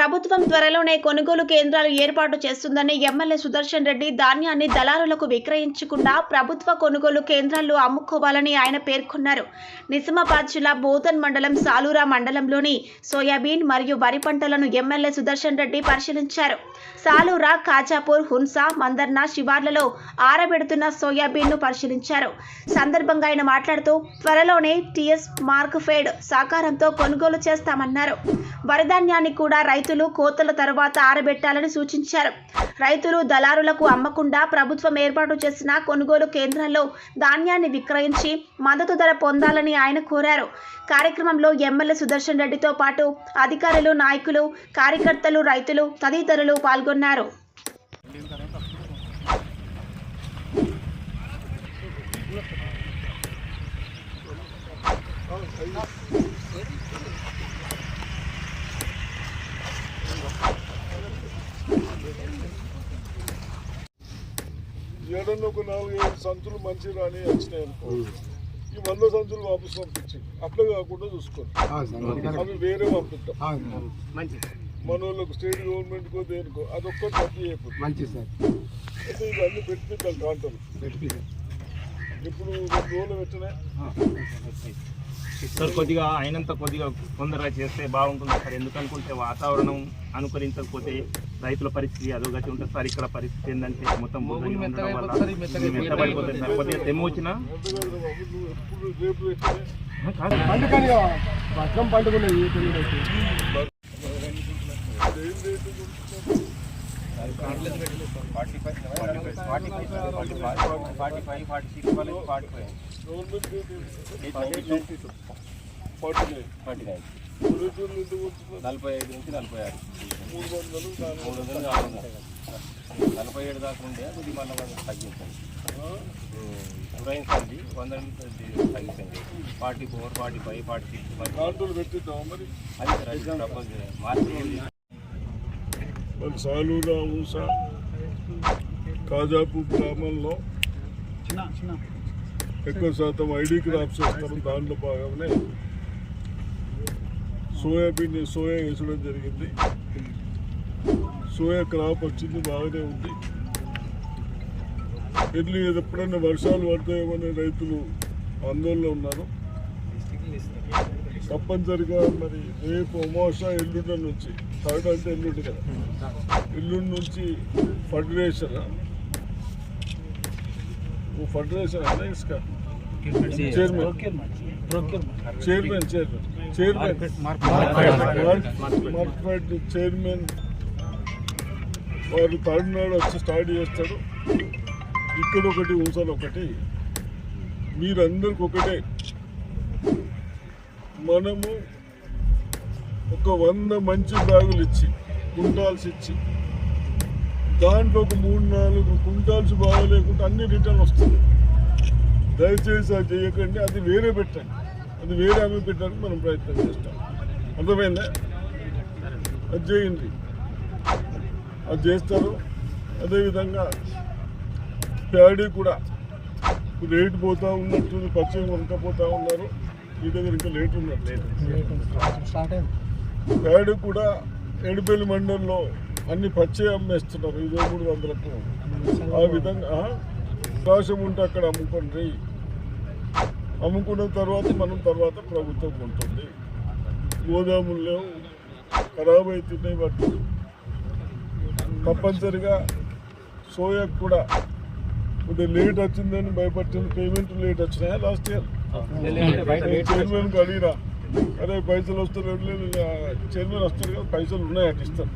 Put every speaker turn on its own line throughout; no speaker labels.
ప్రభుత్వం త్వరలోనే కొనుగోలు కేంద్రాలు ఏర్పాటు చేస్తుందని ఎమ్మెల్యే సుదర్శన్ రెడ్డి ధాన్యాన్ని దళారులకు విక్రయించకుండా ప్రభుత్వ కొనుగోలు కేంద్రాల్లో అమ్ముకోవాలని ఆయన పేర్కొన్నారు. నిజామాబాద్ జిల్లా బోధన్ మండలం సాలూరా మండలంలోని సోయాబీన్ మరియు వరి పంటలను ఎమ్మెల్యే సుదర్శన్ రెడ్డి పరిశీలించారు. సాలూరా కాజాపూర్ హున్సా మందర్నా శివార్లలో ఆరబెడుతున్న సోయాబీన్ను పరిశీలించారు. సందర్భంగా ఆయన మాట్లాడుతూ త్వరలోనే టీఎస్ మార్క్ ఫేడ్ సాకారంతో కొనుగోలు చేస్తామన్నారు. వరిధాన్యాన్ని కూడా రైతు రైతులు కోతల తర్వాత ఆరబెట్టాలని సూచించారు. రైతులు దళారులకు అమ్మకుండా ప్రభుత్వం ఏర్పాటు చేసిన కొనుగోలు కేంద్రాల్లో ధాన్యాన్ని విక్రయించి మద్దతు ధర పొందాలని ఆయన కోరారు. కార్యక్రమంలో ఎమ్మెల్యే సుదర్శన్ రెడ్డితో పాటు అధికారులు నాయకులు కార్యకర్తలు రైతులు తదితరులు పాల్గొన్నారు.
ఏడన్నా ఒక నాలుగు ఐదు సంచులు మంచి రాని వచ్చినాయి అనుకో. ఈ వంద సంచులు వాపసు పంపించి అట్లా కాకుండా చూసుకోండి. అవి వేరే పంపిద్దాం. మన వాళ్ళకు స్టేట్ గవర్నమెంట్ కో దేనికో అదొక్కటి
సార్.
అయితే ఇవన్నీ పెట్టిద్దాం కాంటలు. ఇప్పుడు రెండు రోజులు పెట్టినా?
సార్ కొద్దిగా అయినంత కొద్దిగా తొందరగా చేస్తే బాగుంటుంది సార్. ఎందుకనుకుంటే వాతావరణం అనుకరించకపోతే రైతుల పరిస్థితి అదోగతి ఉంటుంది సార్ ఇక్కడ పరిస్థితి ఏంటంటే మొత్తం ఉండడం వల్ల మెత్తబడిపోతుంది సార్ కొద్దిగా తెమ్మ వచ్చినా
ఏంటి? Forty nine. ఎంత కొనుక్కుంటున్నారు?
నలభై ఐదు నుంచి నలభై ఆరు
మూడు వందలు
మూడు వందలు కావాలి నలభై ఏడు దాకా ఉండే కొద్ది మళ్ళీ కొంచెం తగ్గించండి పురాయించండి వంద తగ్గించండి forty four forty five forty six
కాంటలు పెట్టిద్దాం మరి
అది రైతు ప్రపోజ్ మార్కెట్
మరి సాలూరా ఊస కాజాపూర్ గ్రామంలో ఎక్కువ శాతం ఐడి క్రాప్స్ వేస్తారు దాంట్లో భాగంగానే సోయాబీన్ సోయా వేసడం జరిగింది సోయా క్రాప్ వచ్చింది బాగానే ఉంది. ఎర్లీ ఎప్పుడైనా వర్షాలు పడతాయేమని రైతులు ఆందోళన ఉన్నారు. తప్పనిసరిగా మరి రేపు అమావాస ఎల్లుండి నుంచి థర్డ్ అంటే ఎల్లుండి కదా. ఎల్లుండి నుంచి అన్నా ఇసుక? Chairman. Chairman chairman. Chairman. Market chairman. వారు తమిళనాడు వచ్చి స్టార్ట్ చేస్తాడు. ఇక్కడ ఒకటి ఊసలు ఒకటి. మీరందరికి ఒకటే. మనము ఒక వంద మంచి బ్యాగులు ఇచ్చి కుంటాల్స్ ఇచ్చి దాంట్లో ఒక మూడు నాలుగు కుంటాల్స్ బాగోలేకుండా అన్ని రిటర్న్ వస్తుంది దయచేసి అది చేయకండి అది వేరే పెట్టండి. అది వేరే ఆమె పెట్టడానికి మనం ప్రయత్నం చేస్తాం. అర్థమైందా? అది చేయండి. అది చేస్తారు. అదేవిధంగా ప్యాడీ కూడా రేటు పోతా ఉన్నట్టు పచ్చని కొనకపోతా ఉన్నారు. మీ దగ్గర ఇంకా లేట్ ఉన్నట్టు ప్యాడీ కూడా ఎడిపల్లి మండలంలో అన్ని పచ్చి అమ్మేస్తున్నారు. ఇరవై మూడు వందలకు ఆ విధంగా అవకాశం ఉంటే అక్కడ అమ్ముకోండి. అమ్ముకున్న తర్వాత మనం తర్వాత ప్రభుత్వం ఉంటుంది గోదాములు లేవు ఖరాబ్ అవుతున్నాయి వాటి తప్పనిసరిగా సోయాకు కూడా కొద్దిగా లేట్ వచ్చిందని భయపడుతుంది పేమెంట్ లేట్ వచ్చినాయా లాస్ట్ ఇయర్ చైర్మన్ అడిగిరా. అరే పైసలు వస్తారు చైర్మన్ వస్తారు కదా పైసలు ఉన్నాయట ఇస్తారు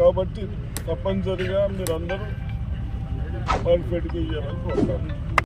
కాబట్టి తప్పనిసరిగా మీరు అందరూ పర్ఫెక్ట్గా ఇవ్వాలని కోరుతాను.